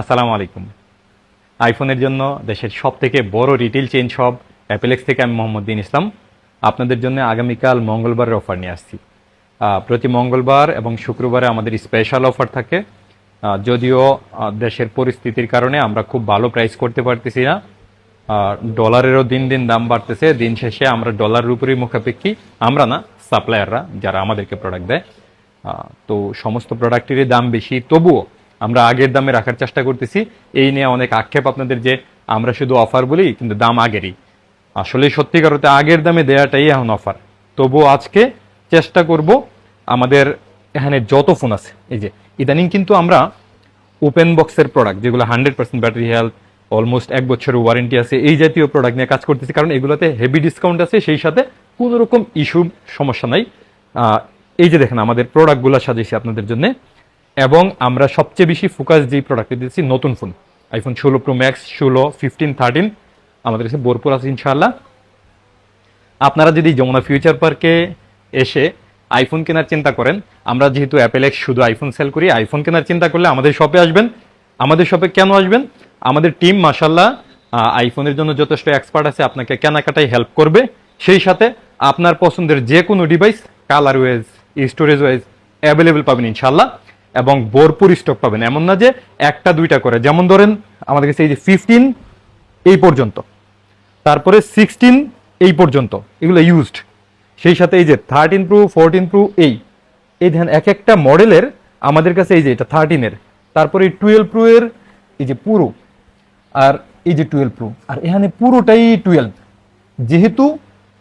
আসসালামু আলাইকুম। আইফোনের জন্য দেশের সব থেকে বড় রিটেল চেইন শপ অ্যাপেলেক্স থেকে আমি মোহাম্মদ দিন ইসলাম। আপনাদের জন্য আগামীকাল মঙ্গলবারের অফার নিয়ে আসছি। প্রতি মঙ্গলবার এবং শুক্রবারে আমাদের স্পেশাল অফার থাকে। যদিও দেশের পরিস্থিতির কারণে আমরা খুব ভালো প্রাইস করতে পারতেছি না। ডলারেরও দিন দিন দাম বাড়তেছে। দিন শেষে আমরা ডলারের উপরেই মুখাপেক্ষী। আমরা না সাপ্লায়াররা যারা আমাদেরকে প্রোডাক্ট দেয়। তো সমস্ত প্রোডাক্টেরই দাম বেশি। তবুও আমরা আগের দামে রাখার চেষ্টা করতেছি। এই নিয়ে অনেক আক্ষেপ আপনাদের যে আমরা শুধু অফার বলি, কিন্তু দাম আগেরই। আসলে সত্যিকার অর্থে আগের দামে দেওয়াটাই এখন অফার তবুও আজকে চেষ্টা করব আমাদের এখানে যত ফোন আছে, এই যে ইদানিং কিন্তু আমরা ওপেন বক্সের প্রোডাক্ট যেগুলো hundred percent battery health almost এক বছরের ওয়ারেন্টি আছে, এই জাতীয় প্রোডাক্ট নিয়ে কাজ করতেছি। কারণ এগুলোতে হেভি ডিসকাউন্ট আছে, সেই সাথে কোনো রকম ইস্যু সমস্যা নাই। এই যে দেখেন, আমাদের প্রোডাক্টগুলো সাজিয়েছি আপনাদের জন্য। এবং আমরা সবচেয়ে বেশি ফোকাস যেই প্রোডাক্টে দিচ্ছি নতুন ফোন আইফোন ষোলো প্রো ম্যাক্স ষোলো ফিফটিন থার্টিন আমাদের কাছে ভরপুর আছে ইনশাআল্লাহ। আপনারা যদি যমুনা ফিউচার পার্কে এসে আইফোন কেনার চিন্তা করেন, আমরা যেহেতু অ্যাপেল এক্স শুধু আইফোন সেল করি আইফোন কেনার চিন্তা করলে আমাদের শপে আসবেন। আমাদের শপে কেন আসবেন? আমাদের টিম মাসাল্লাহ আইফোনের জন্য যথেষ্ট এক্সপার্ট আছে, আপনাকে কেনাকাটায় হেল্প করবে। সেই সাথে আপনার পছন্দের যে কোনো device colour wise storage wise available পাবেন ইনশাল্লাহ এবং ভরপুর স্টক পাবেন। এমন না যে একটা, দুইটা করে। যেমন ধরেন, আমাদের কাছে এই যে ফিফটিন এই পর্যন্ত। তারপরে সিক্সটিন এই পর্যন্ত। এগুলো ইউজড সেই সাথে এই যে থার্টিন প্রু ফোরটিন প্রু এই। এই ধ্যান এক একটা মডেলের আমাদের কাছে এই যে এটা থার্টিনের তারপরে এই টুয়েলভ প্রো এর এই যে পুরো। আর এই যে টুয়েলভ প্রু আর এখানে পুরোটাই টুয়েলভ যেহেতু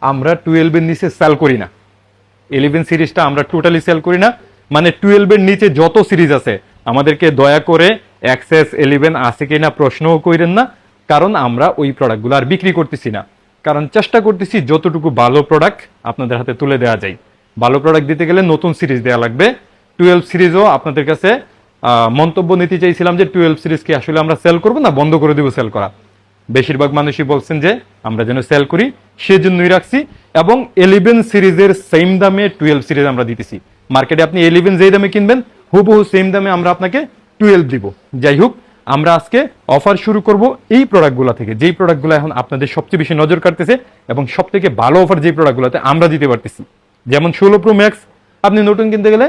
আমরা টুয়েলভের নিচে সেল করি না। ইলেভেন সিরিজটা আমরা টোটালি সেল করি না। মানে টুয়েলভের নিচে যত সিরিজ আছে, আমাদেরকে দয়া করে অ্যাক্সেস ইলেভেন আছে কিনা প্রশ্নও করেন না, কারণ আমরা ওই প্রোডাক্টগুলো আর বিক্রি করতেছি না। কারণ চেষ্টা করতেছি যতটুকু ভালো প্রোডাক্ট আপনাদের হাতে তুলে দেওয়া যায়। ভালো প্রোডাক্ট দিতে গেলে নতুন সিরিজ দেওয়া লাগবে। টুয়েলভ সিরিজও আপনাদের কাছে মন্তব্য নিতে চাইছিলাম যে টুয়েলভ সিরিজ সিরিজকে আসলে আমরা সেল করব না বন্ধ করে দিব সেল করা। বেশিরভাগ মানুষই বলছেন যে আমরা যেন সেল করি, সেজন্যই রাখছি এবং এলিভেন সিরিজের সেম দামে টুয়েলভ সিরিজ আমরা দিতেছি। মার্কেটে আপনি এলিভেন যেই দামে কিনবেন, হুবহু সেম দামে আমরা আপনাকে টুয়েলভ দিব। যাই হোক, আমরা আজকে অফার শুরু করব এই প্রোডাক্টগুলো থেকে। যেই প্রোডাক্টগুলো এখন আপনাদের সবচেয়ে বেশি নজর কাটতেছে এবং সব থেকে ভালো অফার যেই প্রোডাক্টগুলোতে আমরা দিতে পারতেছি। যেমন ষোলো প্রো ম্যাক্স আপনি নতুন কিনতে গেলে,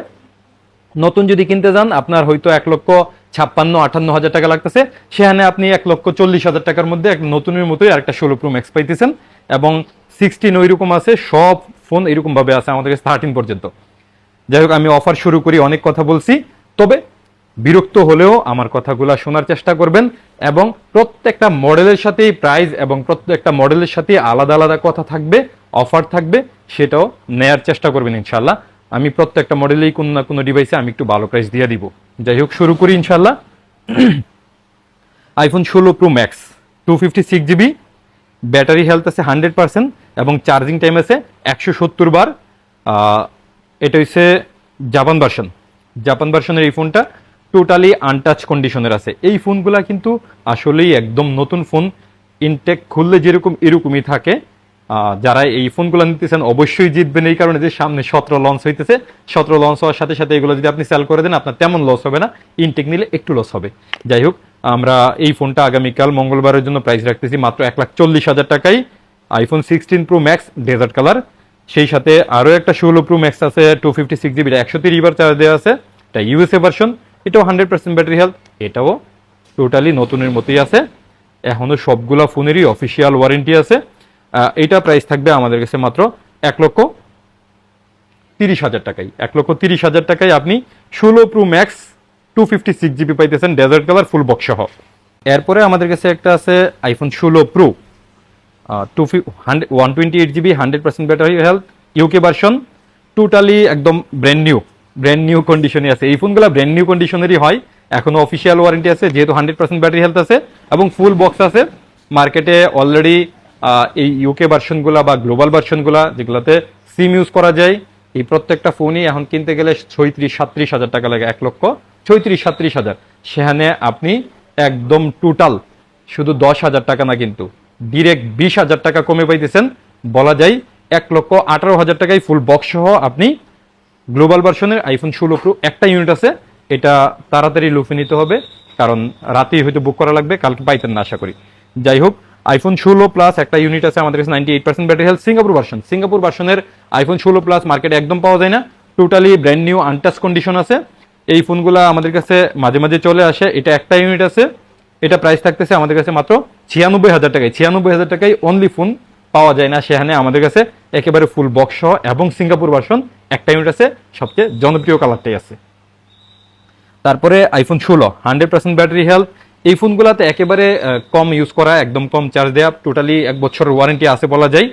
নতুন যদি কিনতে যান, আপনার হয়তো এক লক্ষ ছাপ্পান্ন, আটান্ন হাজার টাকা লাগতেছে। সেখানে আপনি এক লক্ষ চল্লিশ হাজার টাকার মধ্যে এক নতুনের মতোই আরেকটা ষোলো প্রো ম্যাক্স পাইতেছেন। এবং সিক্সটিন ওইরকম আছে, সব ফোন এরকমভাবে আছে আমাদের কাছে থার্টিন পর্যন্ত। যাই হোক, আমি অফার শুরু করি, অনেক কথা বলছি, তবে বিরক্ত হলেও আমার কথাগুলো শোনার চেষ্টা করবেন এবং প্রত্যেকটা মডেলের সাথেই প্রাইস এবং প্রত্যেকটা মডেলের সাথে আলাদা আলাদা কথা থাকবে অফার থাকবে, সেটাও নেয়ার চেষ্টা করবেন ইনশাল্লাহ আমি প্রত্যেকটা মডেলেই কোনো না কোনো ডিভাইসে আমি একটু ভালো প্রাইস দিয়ে দিব। যাই হোক, শুরু করি ইনশাল্লাহ আইফোন ষোলো pro max two fifty six GB battery health আছে হান্ড্রেড পার্সেন্ট এবং চার্জিং টাইম আছে একশো সত্তর বার। এটা হচ্ছে জাপান ভার্সন। জাপান ভার্সনের এই ফোনটা টোটালি আনটাচ কন্ডিশনের আছে। এই ফোনগুলা কিন্তু আসলেই একদম নতুন ফোন। ইনটেক খুললে যেরকম এরকমই থাকে। যারা এই ফোনগুলো নিতেছেন অবশ্যই জিতবেন এই কারণে যে সামনে সতেরো লঞ্চ হইতেছে। সতেরো লঞ্চ হওয়ার সাথে সাথে এগুলো যদি আপনি সেল করে দেন, আপনার তেমন লস হবে না। ইনটেক নিলে একটু লস হবে। যাই হোক, আমরা এই ফোনটা আগামীকাল মঙ্গলবারের জন্য প্রাইস রাখতেছি মাত্র এক লাখ চল্লিশ হাজার টাকায়। IPhone sixteen pro max desert colour সেই সাথে আরও একটা ষোলো প্রো ম্যাক্স আছে টু ফিফটি সিক্স জিবি একশো তিরিশ বার চার্জ দেওয়া আছে। এটা ইউএসএ ভার্সন এটাও হান্ড্রেড পার্সেন্ট ব্যাটারি হেলথ এটাও টোটালি নতুনের মতোই আছে। এখনও সবগুলা ফোনেরই অফিসিয়াল ওয়ারেন্টি আছে। এটা প্রাইস থাকবে আমাদের কাছে মাত্র এক লক্ষ তিরিশ হাজার টাকায়। এক লক্ষ তিরিশ হাজার টাকায় আপনি ষোলো pro max two fifty six GB পাইতেছেন ডেজার্ট কালার ফুল বক্স সহ। এরপরে আমাদের কাছে একটা আছে আইফোন ষোলো pro two one twenty eight GB hundred percent battery health UK version totally একদম ব্র্যান্ড নিউ ব্র্যান্ড নিউ কন্ডিশনে আছে। এই ফোনগুলো ব্র্যান্ড নিউ কন্ডিশনেরই হয়, এখনও অফিসিয়াল ওয়ারেন্টি আছে, যেহেতু হান্ড্রেড পার্সেন্ট ব্যাটারি হেলথ আছে, এবং ফুল বক্স আছে। মার্কেটে অলরেডি এই ইউকে ভার্সনগুলা বা গ্লোবাল ভার্সনগুলা যেগুলোতে সিম ইউজ করা যায়, এই প্রত্যেকটা ফোনই এখন কিনতে গেলে ছয়ত্রিশ সাত্রিশ হাজার টাকা লাগে, এক লক্ষ ছয়ত্রিশ সাত্রিশ হাজার। সেখানে আপনি একদম টোটাল শুধু দশ হাজার টাকা না কিন্তু ডিরেক্ট বিশ হাজার টাকা কমে পাইতেছেন। বলা যায় এক লক্ষ আঠারো হাজার টাকায় ফুল বক্স সহ আপনি গ্লোবাল ভার্সনের আইফোন ষোলো প্রো একটা ইউনিট আছে। এটা তাড়াতাড়ি লুফে নিতে হবে, কারণ রাতেই হয়তো বুক করা লাগবে, কালকে পাইতেন না আশা করি। যাই হোক আইফোন ষোলো প্লাস একটা ইউনিট আছে আমাদের কাছে ninety eight percent battery health Singapore version Singapore ভার্সনের আইফোন ষোলো প্লাস মার্কেটে একদম পাওয়া যায় না। Totally brand new untouch condition আছে। এই ফোনগুলো আমাদের কাছে মাঝে মাঝে চলে আসে। এটা একটা ইউনিট আছে। এটা প্রাইস থাকতেছে আমাদের কাছে মাত্র ছিয়ানব্বই হাজার টাকায়। ছিয়ানব্বই হাজার টাকায় অনলি ফোন পাওয়া যায় না সেখানে আমাদের কাছে। একেবারে ফুল বক্স এবং সিঙ্গাপুর ভার্সন একটা ইউনিট আছে, সবচেয়ে জনপ্রিয় কালারটাই আছে। তারপরে আইফোন ষোলো হান্ড্রেড পার্সেন্ট ব্যাটারি হেলথ এই ফোনগুলোতে একেবারে কম ইউজ করা, একদম কম চার্জ দেওয়া টোটালি এক বছরের ওয়ারেন্টি আছে বলা যায়।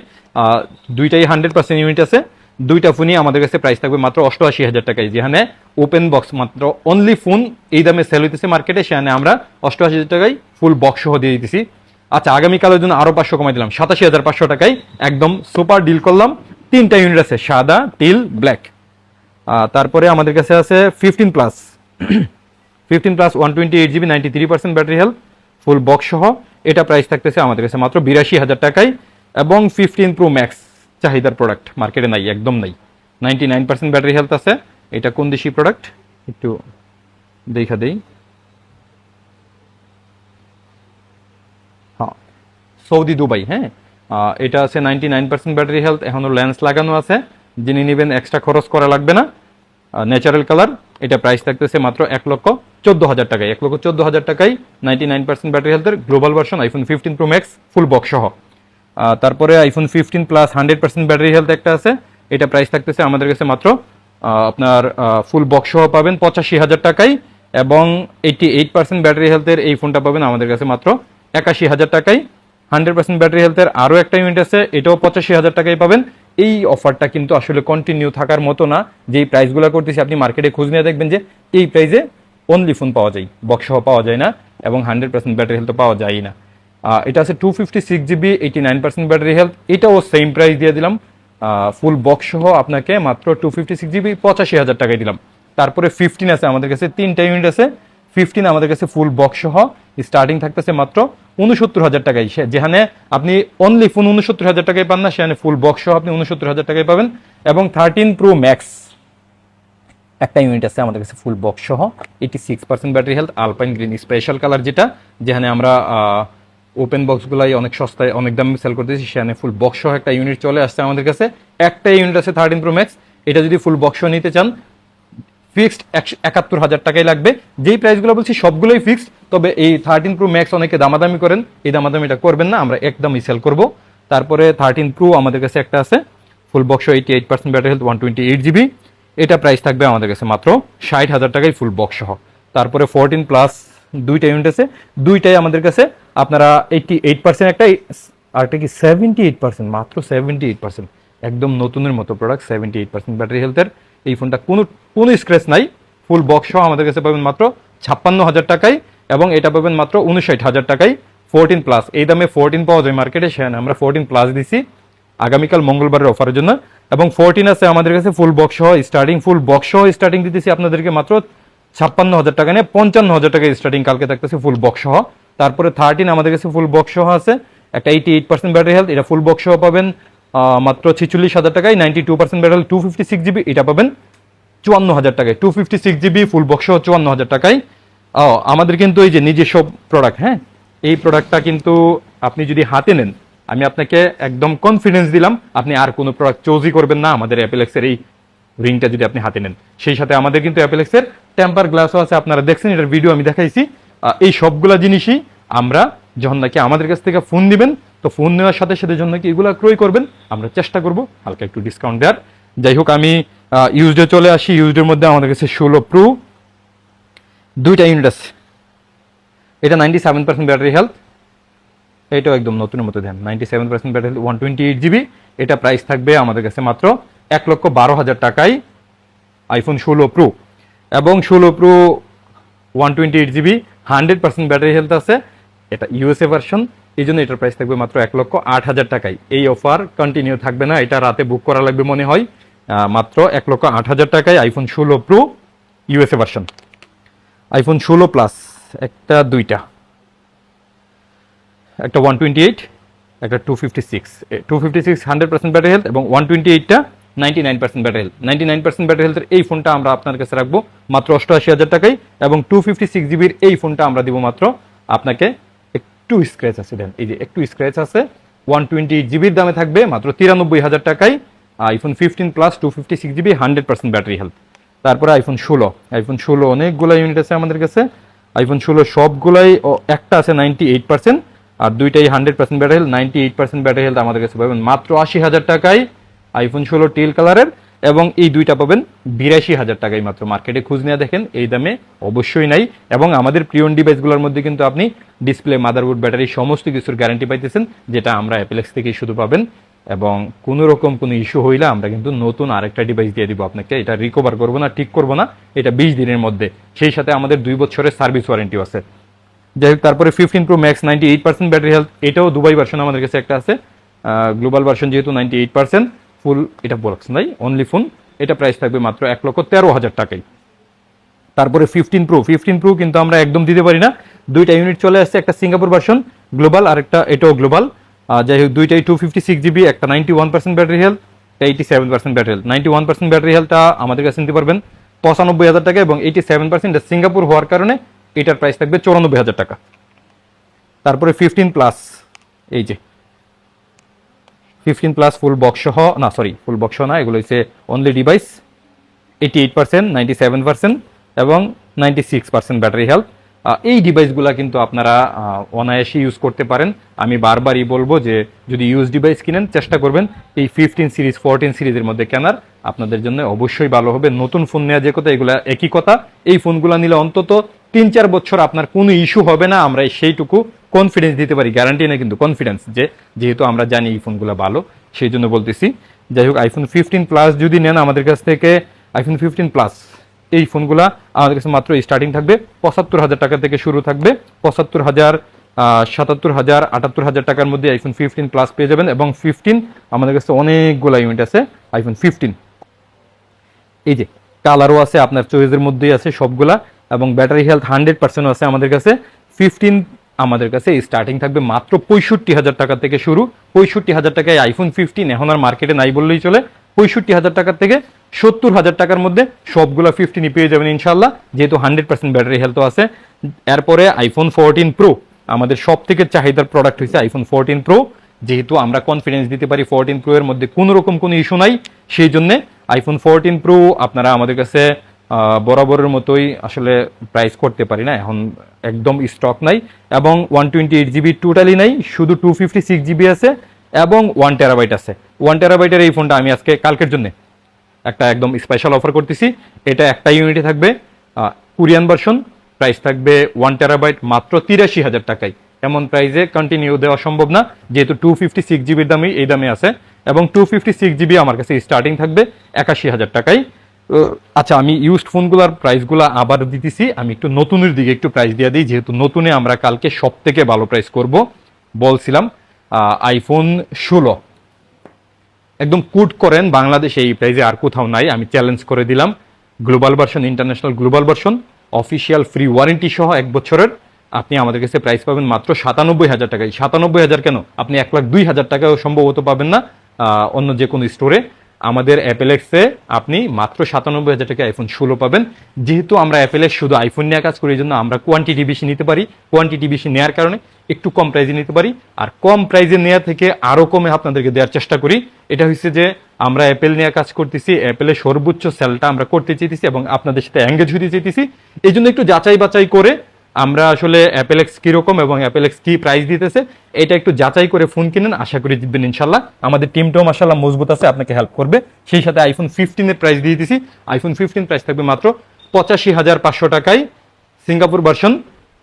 দুইটাই হান্ড্রেড পার্সেন্ট ইউনিট আছে। দুইটা ফোনই আমাদের কাছে প্রাইস থাকবে মাত্র অষ্টআশি হাজার টাকায় যেখানে ওপেন বক্স মাত্র অনলি ফোন এই দামে সেল হইতেছে মার্কেটে সেখানে আমরা অষ্টআশি হাজার টাকায় ফুল বক্স সহ দিয়ে দিতেছি। আচ্ছা আগামীকালের জন্য আরও পাঁচশো কমাই দিলাম, সাতাশি হাজার পাঁচশো টাকায় একদম সুপার ডিল করলাম। তিনটা ইউনিট আছে, সাদা টিল ব্ল্যাক তারপরে আমাদের কাছে আছে fifteen plus fifteen plus one twenty eight GB ninety three percent battery health full box সহ। এটা প্রাইস থাকতেছে আমাদের কাছে মাত্র বিরাশি হাজার টাকায়। এবং ফিফটিন প্রো ম্যাক্স চাহিদার প্রোডাক্ট মার্কেটে নাই, একদম নাই। Ninety nine percent battery health আছে। এটা কোন দেশি প্রোডাক্ট একটু দেখা দেই। হ্যাঁ সৌদি দুবাই হ্যাঁ। এটা আছে ninety nine percent battery health এখনও লেন্স লাগানো আছে। যিনি নেবেন এক্সট্রা খরচ করা লাগবে না। ন্যাচারাল কালার এটা প্রাইস থাকতেছে মাত্র এক লক্ষ চোদ্দ হাজার টাকায়। এক লক্ষ চোদ্দ হাজার টাকায় নাইনটি নাইন পার্সেন্ট ব্যাটারি হেলথের global version iPhone fifteen pro max full box সহ। তারপরে iPhone fifteen plus hundred percent battery health একটা আছে। এটা প্রাইস থাকতেছে আমাদের কাছে মাত্র আপনার ফুল বক্স সহ পাবেন পঁচাশি হাজার টাকায় এবং এইটি এইট পার্সেন্ট ব্যাটারি হেলথের এই ফোনটা পাবেন আমাদের কাছে মাত্র একাশি হাজার টাকায়। হান্ড্রেড পার্সেন্ট ব্যাটারি হেলথের আরও একটা ইউনিট আছে, এটাও পঁচাশি হাজার টাকায় পাবেন। এই অফারটা কিন্তু আসলে কন্টিনিউ থাকার মতো না। যেই প্রাইসগুলো করতেছি, আপনি মার্কেটে খোঁজ নিয়ে দেখবেন যে এই প্রাইসে অনলি ফোন পাওয়া যায় বক্স সহ পাওয়া যায় না এবং হান্ড্রেড পার্সেন্ট ব্যাটারি হেলথ পাওয়া যায় না। এটা আছে two fifty six GB eighty nine percent battery health এটাও সেম প্রাইস দিয়ে দিলাম। ফুল বক্স সহ আপনাকে মাত্র টু ফিফটি সিক্স জিবি পঁচাশি হাজার টাকায় দিলাম। তারপরে ফিফটিন আছে আমাদের কাছে, তিনটা ইউনিট আছে। ফিফটিন আমাদের কাছে ফুল বক্স সহ। স্টার্টিং থাকতেছে মাত্র উনসত্তর হাজার টাকায়। যেখানে আপনি অনলি ফোন উনসত্তর হাজার টাকায় পান না, সেখানে ফুল বক্স সহ আপনি উনসত্তর হাজার টাকায় পাবেন। এবং থার্টিন প্রো ম্যাক্স একটা ইউনিট আছে আমাদের কাছে ফুল বক্স সহ। Eighty six percent battery health alpine green special colour যেটা, যেখানে আমরা ওপেন বক্সগুলাই অনেক সস্তায়, অনেক দামে সেল করতেছি, সেখানে ফুল বক্স সহ একটা ইউনিট চলে আসছে আমাদের কাছে। একটা ইউনিট আছে থার্টিন প্রো ম্যাক্স এটা যদি ফুল বক্স নিতে চান ফিক্সড একাত্তর হাজার টাকাই লাগবে। যেই প্রাইসগুলো বলছি, সবগুলোই ফিক্সড তবে এই থার্টিন প্রো ম্যাক্স অনেকে দামাদামি করেন, এই দামাদামিটা করবেন না, আমরা একদমই সেল করব। তারপরে থার্টিন প্রো আমাদের কাছে একটা আছে full box eighty eight percent battery health one twenty eight GB এটা প্রাইস থাকবে আমাদের কাছে মাত্র ষাট হাজার টাকাই ফুল বক্স সহ। তারপরে ফোরটিন প্লাস দুইটা ইউনিট আছে, দুইটাই আমাদের কাছে আপনারা এইটি এইট পার্সেন্ট একটা আরেকটা কি সেভেন্টি এইট পার্সেন্ট, মাত্র সেভেন্টি এইট পার্সেন্ট। একদম নতুনের মতো product seventy eight percent battery হেলথের এই ফোনটা কোনো কোনো স্ক্র্যাচ নাই। ফুল বক্স সহ আমাদের কাছে পাবেন মাত্র ছাপ্পান্ন হাজার টাকায় এবং এটা পাবেন মাত্র উনষাট হাজার টাকায়। ফোরটিন প্লাস এই দামে ফোরটিন পাওয়া যায় মার্কেটে সেখানে আমরা ফোরটিন প্লাস দিছি আগামীকাল মঙ্গলবারের অফারের জন্য। এবং ফোরটিন আছে আমাদের কাছে ফুল বক্স সহ স্টার্টিং ফুল বক্স সহ স্টার্টিং দিতেছি আপনাদেরকে মাত্র ছাপ্পান্ন হাজার টাকা নিয়ে। পঞ্চান্ন হাজার টাকা স্টার্টিং কালকে থাকতেছে ফুল বক্স সহ। তারপরে থার্টিন আমাদের কাছে ফুল বক্স সহ আছে। একটা eighty eight percent battery health এটা ফুল বক্স সহ পাবেন মাত্র ছিচল্লিশ হাজার টাকায়। Ninety two percent battery two fifty six GB এটা পাবেন চুয়ান্ন হাজার টাকায়। Two fifty six GB full box সহ চুয়ান্ন হাজার টাকায়। আমাদের কিন্তু এই যে নিজস্ব প্রোডাক্ট হ্যাঁ? এই প্রোডাক্টটা কিন্তু আপনি যদি হাতে নেন, আমি আপনাকে একদম কনফিডেন্স দিলাম, আপনি আর কোনো প্রোডাক্ট চুজই করবেন না। আমাদের অ্যাপেলেক্সের এই রিংটা যদি আপনি হাতে নেন। সেই সাথে আমাদের কিন্তু অ্যাপেলেক্সের টেম্পার গ্লাসও আছে। আপনারা দেখছেন, এটার ভিডিও আমি দেখাইছি। এই সবগুলা জিনিসই আমরা যখন নাকি আমাদের কাছ থেকে ফোন দিবেন, তো ফোন নেওয়ার সাথে সাথে যখন নাকি এগুলো ক্রয় করবেন, আমরা চেষ্টা করব হালকা একটু ডিসকাউন্ট দেওয়ার। যাই হোক, আমি ইউজডে চলে আসি। ইউজডের মধ্যে আমাদের কাছে ষোলো প্রো দুইটা ইউনিট আছে। এটা ninety seven percent battery health এটাও একদম নতুনের মতো দেন। Ninety seven percent battery one twenty eight GB এটা প্রাইস থাকবে আমাদের কাছে মাত্র এক লক্ষ বারো হাজার টাকায় আইফোন ষোলো প্রো এবং ষোলো pro one twenty eight GB hundred percent battery health আছে। এটা ইউএসএ ভার্সন এই জন্য এটার প্রাইস থাকবে মাত্র এক লক্ষ আট হাজার টাকায়। এই অফার কন্টিনিউ থাকবে না, এটা রাতে বুক করা লাগবে মনে হয় মাত্র এক লক্ষ আট হাজার টাকায় আইফোন ষোলো প্রো ইউএসএ ভার্সন আইফোন ষোলো প্লাস একটা, দুইটা। একটা ওয়ান টোয়েন্টি এইট একটা two fifty six two fifty six hundred percent battery health এবং one twenty এইটটা ninety nine percent battery health ninety nine battery হেলথের এই ফোনটা আমরা আপনার কাছে রাখব মাত্র অষ্টআশি হাজার টাকায় এবং টু ফিফটি সিক্স জিবির এই ফোনটা আমরা দিব মাত্র আপনাকে একটু স্ক্র্যাচ আছে দেন, এই যে একটু স্ক্র্যাচ আছে। ওয়ান টোয়েন্টি জিবির দামে থাকবে মাত্র তিরানব্বই হাজার টাকায়। IPhone fifteen plus two fifty six GB hundred percent battery health তারপরে আইফোন ষোলো আইফোন ষোলো অনেকগুলো ইউনিট আছে আমাদের কাছে। আইফোন ষোলো সবগুলাই একটা আছে নাইনটি এইট পার্সেন্ট আর দুইটাই hundred percent battery health ninety eight percent battery health আমাদের কাছে পাবেন মাত্র আশি হাজার টাকায়। আইফোন ষোলো টিল কালারের এবং এই দুইটা পাবেন বিরাশি হাজার টাকায় মাত্র। মার্কেটে খুঁজ নিয়ে দেখেন, এই দামে অবশ্যই নাই এবং আমাদের প্রিয়ন ডিভাইসগুলোর মধ্যে কিন্তু আপনি ডিসপ্লে মাদারবোর্ড ব্যাটারি সমস্ত কিছুর গ্যারান্টি পাইতেছেন, যেটা আমরা অ্যাপেলেক্স থেকেই শুধু পাবেন। এবং কোনো রকম কোনো ইস্যু হইলে আমরা কিন্তু নতুন আরেকটা ডিভাইস দিয়ে দিব আপনাকে। এটা রিকভার করব না, ঠিক করব না, এটা বিশ দিনের মধ্যে। সেই সাথে আমাদের দুই বছরের সার্ভিস ওয়ারেন্টিও আছে। যাই হোক, তারপরে fifteen pro max ninety eight percent battery health এটাও দুবাই ভার্সন আমাদের কাছে একটা আছে। গ্লোবাল ভার্সন যেহেতু নাইনটি এইট পার্সেন্ট ফুল এটা বলছ নাই অনলি ফোন এটা প্রাইস থাকবে মাত্র এক লক্ষ তেরো হাজার টাকাই। তারপরে ফিফটিন প্রো ফিফটিন প্রো কিন্তু আমরা একদম দিতে পারি না। দুইটা ইউনিট চলে আসছে, একটা সিঙ্গাপুর ভার্সন গ্লোবাল আর একটা এটাও গ্লোবাল যাই হোক, দুইটাই টু ফিফটি সিক্স জিবি একটা ninety one percent battery health eighty seven percent battery health ninety one percent battery হেলথটা আমাদের কাছে নিতে পারবেন পঁচানব্বই হাজার টাকা এবং এইটি সেভেন পার্সেন্ট সিঙ্গাপুর হওয়ার কারণে এটার প্রাইস থাকবে চৌরানব্বই হাজার টাকা। তারপরে ফিফটিন প্লাস এই যে ফিফটিন প্লাস ফুল বক্স সহ, না সরি ফুল বক্স না, এগুলো হচ্ছে only device eighty eight percent ninety seven percent এবং ninety six percent battery health এই ডিভাইসগুলো কিন্তু আপনারা অনায়াসে ইউজ করতে পারেন। আমি বারবারই বলব যে, যদি ইউজ ডিভাইস কিনেন, চেষ্টা করবেন এই ফিফটিন সিরিজ ফোরটিন সিরিজের মধ্যে কেনার। আপনাদের জন্য অবশ্যই ভালো হবে। নতুন ফোন নেওয়া যে কথা, এগুলো একই কথা। এই ফোনগুলো নিলে অন্তত তিন চার বছর আপনার কোনো ইস্যু হবে না। আমরা সেইটুকু কনফিডেন্স দিতে পারি গ্যারান্টি না কিন্তু কনফিডেন্স যে যেহেতু আমরা জানি এই ফোনগুলো ভালো, সেই জন্য বলতেছি, যাই হোক আইফোন ফিফটিন প্লাস যদি নেন আমাদের কাছ থেকে আইফোন ফিফটিন প্লাস এই ফোনগুলা আমাদের কাছে মাত্র স্টার্টিং থাকবে, পঁচাত্তর হাজার টাকা থেকে শুরু থাকবে, পঁচাত্তর হাজার সাতাত্তর হাজার, আটাত্তর হাজার টাকার মধ্যে আইফোন ফিফটিন প্লাস পেয়ে যাবেন এবং ফিফটিন আমাদের কাছে অনেকগুলো ইউনিট আছে আইফোন ফিফটিন এই যে কালারও আছে, আপনার চয়েসের মধ্যেই আছে সবগুলা এবং ব্যাটারি হেলথ হান্ড্রেড পার্সেন্টও আছে আমাদের কাছে ফিফটিন আমাদের কাছে স্টার্টিং থাকবে মাত্র পঁয়ষট্টি হাজার টাকা থেকে শুরু। পঁয়ষট্টি হাজার টাকায় আইফোন ফিফটিন এখন আর মার্কেটে নাই বললেই চলে। পঁয়ষট্টি হাজার টাকার থেকে সত্তর হাজার টাকার মধ্যে সবগুলো ফিফটিনই পেয়ে যাবেন ইনশাল্লাহ যেহেতু হান্ড্রেড পার্সেন্ট ব্যাটারি হেলথও আছে। এরপরে আইফোন ফোরটিন প্রো আমাদের সব থেকে চাহিদার প্রোডাক্ট হয়েছে আইফোন ফোরটিন প্রো যেহেতু আমরা কনফিডেন্স দিতে পারি ফোরটিন প্রো এর মধ্যে কোনো রকম কোনো ইস্যু নাই। সেই জন্য আইফোন ফোরটিন প্রো আপনারা আমাদের কাছে বরাবরের মতোই আসলে প্রাইস করতে পারি না। এখন একদম স্টক নাই এবং one twenty eight GB totally নাই, শুধু টু ফিফটি সিক্স জিবি আছে এবং ওয়ান টেরাবাইট আছে। ওয়ান টেরাবাইটের এই ফোনটা আমি আজকে কালকের জন্য একটা একদম স্পেশাল অফার করতেছি। এটা একটা ইউনিটে থাকবে কোরিয়ান ভার্সন প্রাইস থাকবে ওয়ান টেরাবাইট মাত্র তিরাশি হাজার টাকায়। এমন প্রাইসে কন্টিনিউ দেওয়া সম্ভব না, যেহেতু টু ফিফটি সিক্স জিবির দামই এই দামে আছে এবং টু ফিফটি সিক্স জিবি আমার কাছে স্টার্টিং থাকবে একাশি হাজার টাকায়। আচ্ছা আমি ইউজড ফোনগুলোর প্রাইসগুলো আবার দিতেছি। আমি একটু নতুনের দিকে একটু প্রাইস দিয়ে দিই। যেহেতু নতুনে আমরা কালকে সব থেকে ভালো প্রাইস করব, বলছিলাম আইফোন ষোলো। একদম কুট করেন, বাংলাদেশে এই প্রাইজে আর কোথাও নাই। আমি চ্যালেঞ্জ করে দিলাম। Global version international global version official free warranty সহ এক বছরের। আপনি আমাদের কাছে প্রাইস পাবেন মাত্র সাতানব্বই হাজার টাকায়। সাতানব্বই হাজার কেন? আপনি এক লাখ দুই হাজার টাকাও সম্ভবত পাবেন না অন্য যে কোনো স্টোরে আমাদের অ্যাপেলেক্সে আপনি মাত্র সাতানব্বই হাজার টাকা আইফোন ষোলো পাবেন। যেহেতু আমরা অ্যাপেলেক্স শুধু আইফোন নিয়ে কাজ করি জন্য আমরা কোয়ান্টিটি বেশি নিতে পারি। কোয়ান্টিটি বেশি নেওয়ার কারণে একটু কম প্রাইজে নিতে পারি। আর কম প্রাইজে নেওয়া থেকে আরও কমে আপনাদেরকে দেওয়ার চেষ্টা করি। এটা হচ্ছে যে আমরা অ্যাপেল নিয়ে কাজ করতেছি অ্যাপেলের সর্বোচ্চ সেলটা আমরা করতে চাইতেছি এবং আপনাদের সাথে এঙ্গেজ হতে চাইতেছি। এই জন্য একটু যাচাই বাছাই করে আমরা আসলে অ্যাপেলেক্স কীরকম এবং অ্যাপেলেক্স কি প্রাইস দিতেছে, এটা একটু যাচাই করে ফোন কিনেন, আশা করি জিতবেন ইনশাল্লাহ। আমাদের টিমটাও মাসাল্লাহ মজবুত আছে, আপনাকে হেল্প করবে। সেই সাথে আইফোন ফিফটিনের প্রাইস দিয়ে দিতেছি আইফোন ফিফটিন প্রাইস থাকবে মাত্র পঁচাশি হাজার পাঁচশো টাকায় Singapore version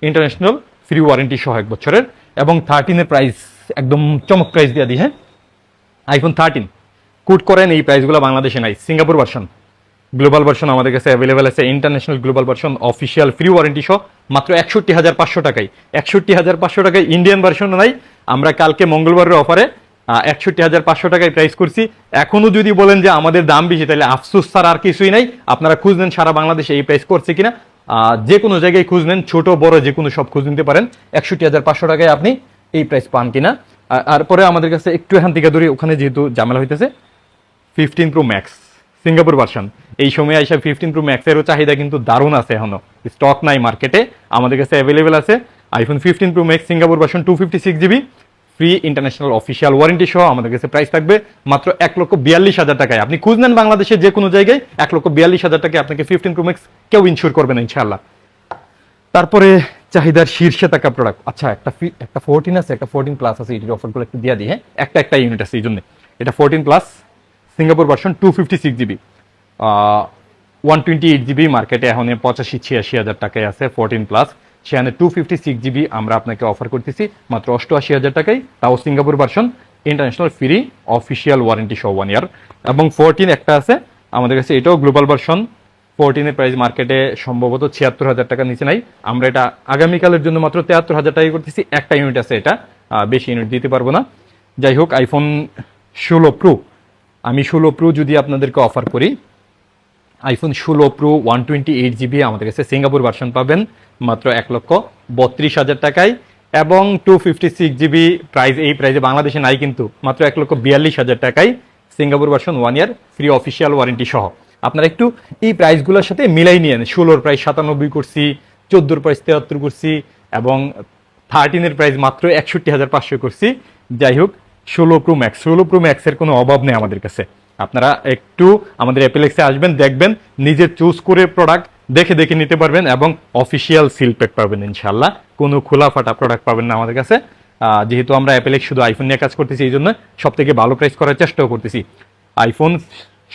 international free warranty সহ এক বছরের। এবং থার্টিনের প্রাইস একদম চমক প্রাইস দিয়ে দিই হ্যাঁ? আইফোন থার্টিন কুট করেন, এই প্রাইসগুলো বাংলাদেশে নাই, সিঙ্গাপুর ভার্সন গ্লোবাল ভার্সন আমাদের কাছে অ্যাভেলেবেল আছে international global version official free warranty সহ মাত্র একষট্টি হাজার পাঁচশো টাকায়। একষট্টি হাজার পাঁচশো টাকায় ইন্ডিয়ান ভার্সন নাই। আমরা কালকে মঙ্গলবারের অফারে একষট্টি হাজার পাঁচশো টাকায় প্রাইস করছি। এখনও যদি বলেন যে আমাদের দাম বেশি, তাহলে আফসোস ছাড়া আর কিছুই নাই। আপনারা খুঁজ নেন সারা বাংলাদেশে এই প্রাইস করছে কিনা। যে কোনো জায়গায় খুঁজ নেন, ছোট, বড়, যে কোনো সব খুঁজ নিতে পারেন। একষট্টি হাজার পাঁচশো টাকায় আপনি এই প্রাইস পান কিনা। আর- পরে আমাদের কাছে একটু এখান থেকে ধরে ওখানে যেহেতু ঝামেলা হইতেছে fifteen pro max Singapore version এই সময় এসে ফিফটিন প্রো ম্যাক্সেরও চাহিদা কিন্তু দারুণ আছে এখনও। স্টক নাই মার্কেটে আমাদের কাছে অ্যাভেলেবেল আছে iPhone fifteen pro max Singapore version two fifty six GB free international official warranty সহ আমাদের কাছে প্রাইস থাকবে মাত্র এক লক্ষ বিয়াল্লিশ হাজার টাকায়। আপনি খুঁজ নেন বাংলাদেশের যে কোনো জায়গায়, এক লক্ষ বিয়াল্লিশ হাজার টাকায় আপনাকে ফিফটিন প্রো ম্যাক্স কেউ ইনশিওর করবে না ইনশাআল্লাহ। তারপরে চাহিদার শীর্ষে থাকা প্রোডাক্ট আচ্ছা একটা একটা ফোরটিন আছে, একটা ফোরটিন প্লাস আছে, এটির অফারগুলো একটু দিয়ে দিই হ্যাঁ? একটা একটা ইউনিট আছে, এই জন্য। এটা fourteen plus Singapore version two fifty six GB one twenty eight GB মার্কেটে এখন পঁচাশি, ছিয়াশি হাজার টাকায় আছে ফোরটিন প্লাস সেখানে টু ফিফটি সিক্স জিবি আমরা আপনাকে অফার করতেছি, মাত্র অষ্টআশি হাজার টাকায়। তাও Singapore version international free official warranty সহ ওয়ান ইয়ার এবং ফোরটিন একটা আছে, আমাদের কাছে এটাও গ্লোবাল ভার্সন ফোরটিনের প্রাইস মার্কেটে সম্ভবত ছিয়াত্তর হাজার টাকার নিচে নাই। আমরা এটা আগামীকালের জন্য মাত্র তেহাত্তর হাজার টাকা করতেছি, একটা ইউনিট আছে এটা। বেশি ইউনিট দিতে পারব না। যাই হোক আইফোন ষোলো প্রো আমি ষোলো প্রো যদি আপনাদেরকে অফার করি আইফোন ষোলো pro one twenty eight GB আমাদের কাছে সিঙ্গাপুর ভার্সন পাবেন, মাত্র এক লক্ষ বত্রিশ হাজার টাকায়, এবং two fifty six GB price এই প্রাইসে বাংলাদেশে নাই কিন্তু, মাত্র এক লক্ষ বিয়াল্লিশ হাজার টাকায় Singapore version one year free official warranty সহ। আপনারা একটু এই প্রাইসগুলোর সাথে মিলাই নিয়েন ষোলোর প্রাইস সাতানব্বই করছি, চোদ্দোর প্রাইস তেহাত্তর করছি, এবং থার্টিনের প্রাইস মাত্র একষট্টি হাজার পাঁচশো করছি। যাই হোক ষোলো প্রো ম্যাক্স ষোলো প্রো ম্যাক্সের কোনো অভাব নেই আমাদের কাছে। আপনারা একটু আমাদের অ্যাপেলেক্সে আসবেন, দেখবেন, নিজে চুজ করে প্রোডাক্ট দেখে দেখে নিতে পারবেন এবং অফিসিয়াল সিল প্যাক পাবেন ইনশাল্লাহ কোনো খোলা ফাটা প্রোডাক্ট পাবেন না আমাদের কাছে। যেহেতু আমরা অ্যাপেলেক্স শুধু আইফোন নিয়ে কাজ করতেছি, এই জন্য সব থেকে ভালো প্রাইস করার চেষ্টাও করতেছি। আইফোন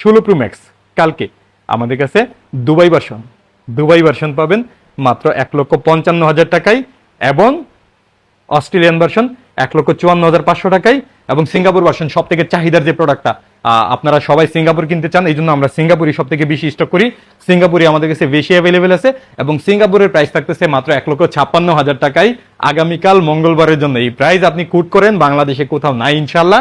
ষোলো প্রো ম্যাক্স কালকে আমাদের কাছে দুবাই ভার্সন দুবাই ভার্সন পাবেন মাত্র এক লক্ষ পঞ্চান্ন হাজার টাকায় এবং অস্ট্রেলিয়ান ভার্সন এক লক্ষ চুয়ান্ন হাজার পাঁচশো টাকায়। এবং সিঙ্গাপুর ভার্সন সব থেকে চাহিদার যে প্রোডাক্টটা আপনারা সবাই সিঙ্গাপুর কিনতে চান এই জন্য আমরা সিঙ্গাপুরি সব থেকে বেশি স্টক করি। সিঙ্গাপুরি আমাদের কাছে বেশি অ্যাভেলেবেল আছে এবং সিঙ্গাপুরের প্রাইস থাকতেছে মাত্র এক লক্ষ ছাপ্পান্ন হাজার টাকায় আগামীকাল মঙ্গলবারের জন্য। এই প্রাইস আপনি কুট করেন, বাংলাদেশে কোথাও নাই ইনশাল্লাহ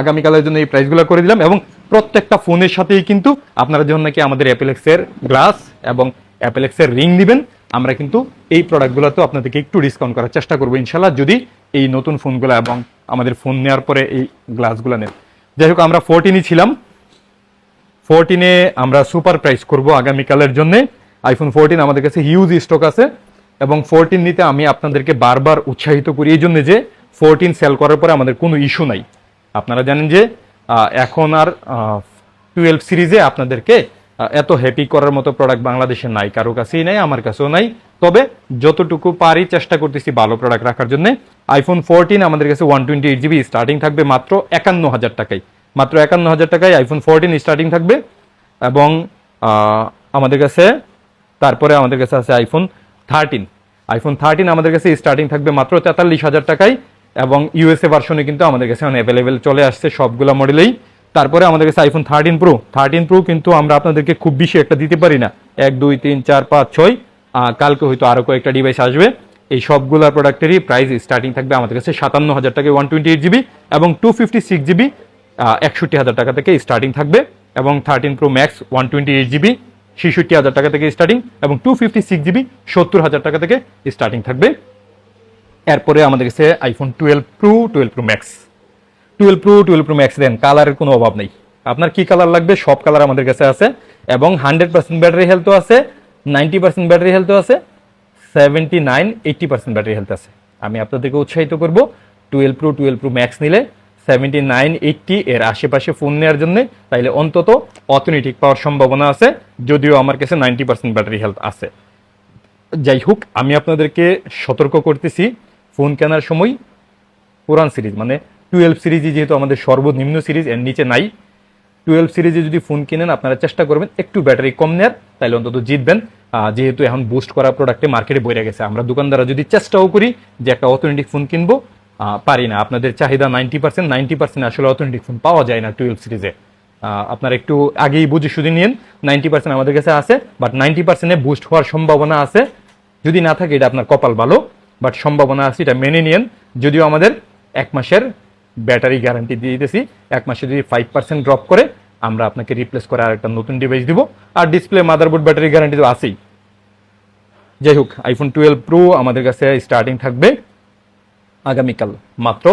আগামীকালের জন্য এই প্রাইসগুলো করে দিলাম এবং প্রত্যেকটা ফোনের সাথেই কিন্তু আপনারা যখন নাকি আমাদের অ্যাপেলেক্সের গ্লাস এবং অ্যাপেলেক্সের রিং দিবেন, আমরা কিন্তু এই প্রোডাক্টগুলোতেও আপনাদেরকে একটু ডিসকাউন্ট করার চেষ্টা করব ইনশাল্লাহ যদি এই নতুন ফোনগুলো এবং আমাদের ফোন নেওয়ার পরে এই গ্লাসগুলো নেন। যাই হোক, আমরা ফোরটিনই ছিলাম। ফোরটিনে আমরা সুপার প্রাইস করব আগামীকালের জন্য। আইফোন ফোরটিন আমাদের কাছে হিউজ স্টক আছে এবং ফোরটিন নিতে আমি আপনাদেরকে বারবার উৎসাহিত করি। এই জন্য যে ফোরটিন সেল করার পরে আমাদের কোনো ইস্যু নাই। আপনারা জানেন যে এখন আর টুয়েলভ সিরিজে আপনাদেরকে এত হ্যাপি করার মতো প্রোডাক্ট বাংলাদেশে নাই, কারও কাছেই নাই, আমার কাছেও নাই। তবে যতটুকু পারি চেষ্টা করতেছি ভালো প্রোডাক্ট রাখার জন্য। আইফোন ফোরটিন আমাদের কাছে one twenty eight GB starting থাকবে মাত্র একান্ন হাজার টাকায়। মাত্র একান্ন হাজার টাকায় আইফোন ফোরটিন স্টার্টিং থাকবে এবং আমাদের কাছে, তারপরে আমাদের কাছে আছে আইফোন থার্টিন আইফোন থার্টিন আমাদের কাছে স্টার্টিং থাকবে মাত্র তেতাল্লিশ হাজার টাকায় এবং ইউএসএ ভার্সনে কিন্তু আমাদের কাছে এখন অ্যাভেলেবেল চলে আসছে সবগুলো মডেলেই তারপরে আমাদের কাছে iPhone thirteen pro thirteen pro কিন্তু আমরা আপনাদেরকে খুব বেশি একটা দিতে পারি না। এক, দুই, তিন, চার, পাঁচ, ছয়। কালকে হয়তো আরও কয়েকটা ডিভাইস আসবে। এই সবগুলো প্রোডাক্টেরই প্রাইস স্টার্টিং থাকবে আমাদের কাছে সাতান্ন হাজার টাকা ওয়ান টোয়েন্টি এইট জিবি এবং টু ফিফটি সিক্স জিবি একষট্টি হাজার টাকা থেকে স্টার্টিং থাকবে এবং thirteen pro max one twenty eight GB ছেষট্টি হাজার টাকা থেকে স্টার্টিং এবং টু ফিফটি সিক্স জিবি সত্তর হাজার টাকা থেকে স্টার্টিং থাকবে। এরপরে আমাদের কাছে iPhone twelve pro twelve pro max twelve pro twelve pro max then, কালারের কোনো অভাব নেই। আপনার কি কালার লাগবে? সব কালার আমাদের কাছে আছে। এবং হান্ড্রেড পার্সেন্ট ব্যাটারি হেলথও আছে, নাইনটি পার্সেন্ট ব্যাটারি হেলথও আছে, seventy nine, eighty percent battery health আছে। আমি আপনাদেরকে উৎসাহিত করব, twelve pro twelve pro max নিলে সেভেন্টি নাইন, এইটটি এর আশেপাশে ফোন নেওয়ার জন্য তাইলে অন্তত অথেন্টিক পাওয়ার সম্ভাবনা আছে, যদিও আমার কাছে নাইনটি পার্সেন্ট ব্যাটারি হেলথ আছে। যাই হোক, আমি আপনাদেরকে সতর্ক করতেছি, ফোন কেনার সময় পুরান সিরিজ মানে টুয়েলভ সিরিজই যেহেতু আমাদের সর্বনিম্ন সিরিজ, এর নিচে নাই। টুয়েলভ সিরিজে যদি ফোন কিনেন, আপনারা চেষ্টা করবেন একটু ব্যাটারি কম নেয়ার তাহলে অন্তত জিতবেন। যেহেতু এখন বুস্ট করা প্রোডাক্টে মার্কেটে বইরে গেছে। আমরা দোকানদাররা যদি চেষ্টাও করি যে একটা অথেন্টিক ফোন কিনবো পারি না। আপনাদের চাহিদা নাইনটি পার্সেন্ট নাইনটি পার্সেন্ট আসলে অথেন্টিক ফোন পাওয়া যায় না টুয়েলভ সিরিজে। আপনারা একটু আগেই বুঝে শুধু নিন নাইনটি পার্সেন্ট আমাদের কাছে আছে বাট নাইনটি পার্সেন্টে বুস্ট হওয়ার সম্ভাবনা আছে। যদি না থাকে, এটা আপনার কপাল ভালো বাট সম্ভাবনা আছে, এটা মেনে নিন যদিও আমাদের এক মাসের ব্যাটারি গ্যারান্টি দিয়ে দিতেছি। এক মাসে যদি ফাইভ পার্সেন্ট ড্রপ করে, আমরা আপনাকে রিপ্লেস করে আর একটা নতুন ডিভাইস দিব। আর ডিসপ্লে মাদারবোর্ড ব্যাটারি গ্যারান্টি তো আছেই। যাই হোক আইফোন টুয়েলভ প্রো আমাদের কাছে স্টার্টিং থাকবে আগামীকাল মাত্র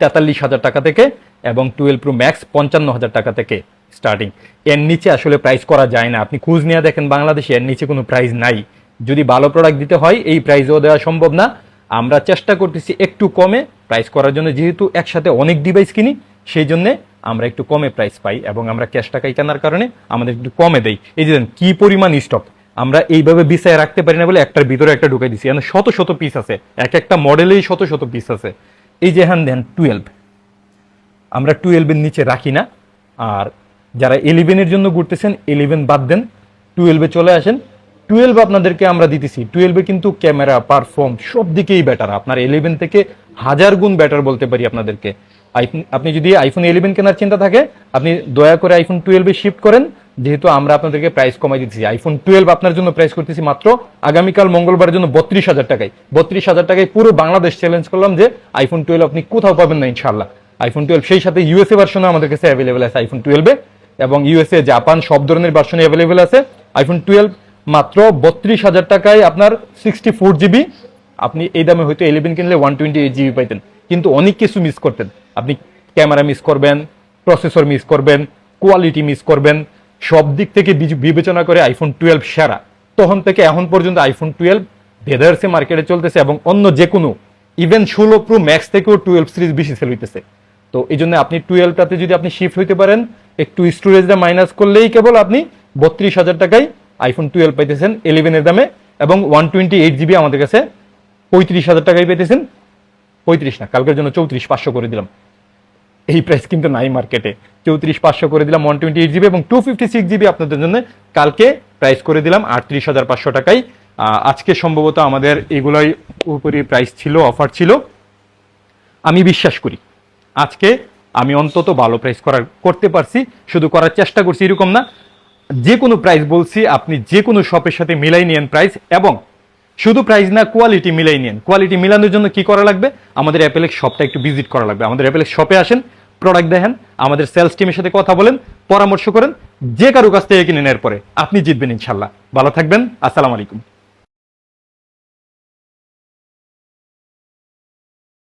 তেতাল্লিশ হাজার টাকা থেকে এবং টুয়েলভ প্রো ম্যাক্স পঞ্চান্ন হাজার টাকা থেকে স্টার্টিং এর নিচে আসলে প্রাইস করা যায় না। আপনি খোঁজ নিয়ে দেখেন বাংলাদেশে এর নিচে কোনো প্রাইস নাই। যদি ভালো প্রোডাক্ট দিতে হয়, এই প্রাইসও দেওয়া সম্ভব না। আমরা চেষ্টা করতেছি একটু কমে। প্রাইস করার জন্য যেহেতু একসাথে অনেক ডিভাইস কিনি, সেই জন্যে আমরা একটু কমে প্রাইস পাই এবং আমরা ক্যাশ টাকায় কেনার কারণে আমাদের একটু কমে দেই। এই যে কি পরিমাণ স্টক আমরা এইভাবে বিছায় রাখতে পারি না বলে একটার ভিতরে একটা ঢুকাই দিছি। এখানে শত শত পিস আছে। এক একটা মডেলেই শত শত পিস আছে। এই যে হ্যান দেন টুয়েলভ আমরা টুয়েলভের নিচে রাখি না। আর যারা ইলেভেনের জন্য ঘুরতেছেন ইলেভেন বাদ দেন। টুয়েলভে চলে আসেন। টুয়েলভ আপনাদেরকে আমরা দিতেছি। টুয়েলভে কিন্তু ক্যামেরা, পারফর্ম সব দিকেই বেটার আপনার ইলেভেন থেকে হাজার গুণ বেটার বলতে পারি আপনাদেরকে। আপনি যদি আইফোন ইলেভেন কেনার চিন্তা থাকে, আপনি দয়া করে আইফোন টুয়েলভে শিফট করেন। যেহেতু আমরা আপনাদেরকে প্রাইস কমাই দিচ্ছি আইফোন টুয়েলভ আপনার জন্য প্রাইস করতেছি মাত্র আগামীকাল মঙ্গলবারের জন্য বত্রিশ হাজার টাকায়। বত্রিশ হাজার টাকায় পুরো বাংলাদেশ চ্যালেঞ্জ করলাম যে আইফোন টুয়েলভ আপনি কোথাও পাবেন না ইনশাল্লাহ আইফোন টুয়েলভ সেই সাথে ইউএসএ ভার্সনও আমাদের কাছে অ্যাভেলেবেল আছে আইফোন টুয়েলভে এবং ইউএসএ জাপান সব ধরনের ভার্সনে অ্যাভেলেবেল আছে। আইফোন টুয়েলভ মাত্র বত্রিশ হাজার টাকায় আপনার সিক্সটি ফোর জিবি আপনি এই দামে হয়তো ইলেভেন কিনলে ওয়ান টোয়েন্টি এইট জিবি পাইতেন। কিন্তু অনেক কিছু মিস করতেন। আপনি ক্যামেরা মিস করবেন প্রসেসর মিস করবেন কোয়ালিটি মিস করবেন, সব দিক থেকে বিবেচনা করে আইফোন টুয়েলভ সেরা। তখন থেকে এখন পর্যন্ত আইফোন টুয়েলভ ভেদার্সে মার্কেটে চলতেছে এবং অন্য যে কোনো ইভেন ষোলো প্রো ম্যাক্স থেকেও টুয়েলভ সিরিজ বেশি সেল হইতেছে। তো এই জন্য আপনি টুয়েলভটাতে যদি আপনি শিফট হইতে পারেন, একটু স্টোরেজটা মাইনাস করলেই কেবল আপনি বত্রিশ হাজার টাকায় আইফোন টুয়েলভ পাইতেছেন ইলেভেনের দামে, এবং ওয়ান টোয়েন্টি এইট জিবি আমাদের কাছে পঁয়ত্রিশ হাজার টাকায় পেতেছেন পঁয়ত্রিশ না, কালকের জন্য চৌত্রিশ, পাঁচশো করে দিলাম। এই প্রাইস কিন্তু নাই মার্কেটে চৌত্রিশ, পাঁচশো করে দিলাম ওয়ান টোয়েন্টি এইট জিবি এবং টু ফিফটি সিক্স জিবি আপনাদের জন্য কালকে প্রাইস করে দিলাম আটত্রিশ হাজার পাঁচশো টাকায়। আজকে সম্ভবত আমাদের এগুলোই উপরে প্রাইস ছিল অফার ছিল। আমি বিশ্বাস করি, আজকে আমি অন্তত ভালো প্রাইস করার, করতে পারছি। শুধু করার চেষ্টা করছি, এরকম না। যে কোনো প্রাইস বলছি, আপনি যে কোনো শপের সাথে মিলাই নিয়েন প্রাইস এবং শুধু প্রাইস না কোয়ালিটি মিলাই নিয়েন। কোয়ালিটি মিলানোর জন্য কি করা লাগবে? আমাদের অ্যাপেলেক্স শপটা একটু ভিজিট করা লাগবে। আমাদের অ্যাপেলেক্স শপে আসেন প্রোডাক্ট দেখেন, আমাদের সেলস টিমের সাথে কথা বলেন, পরামর্শ করেন, যে কারও কাছ থেকে এগিয়ে নেওয়ার পরে আপনি জিতবেন ইনশাল্লাহ ভালো থাকবেন, আসসালামু আলাইকুম।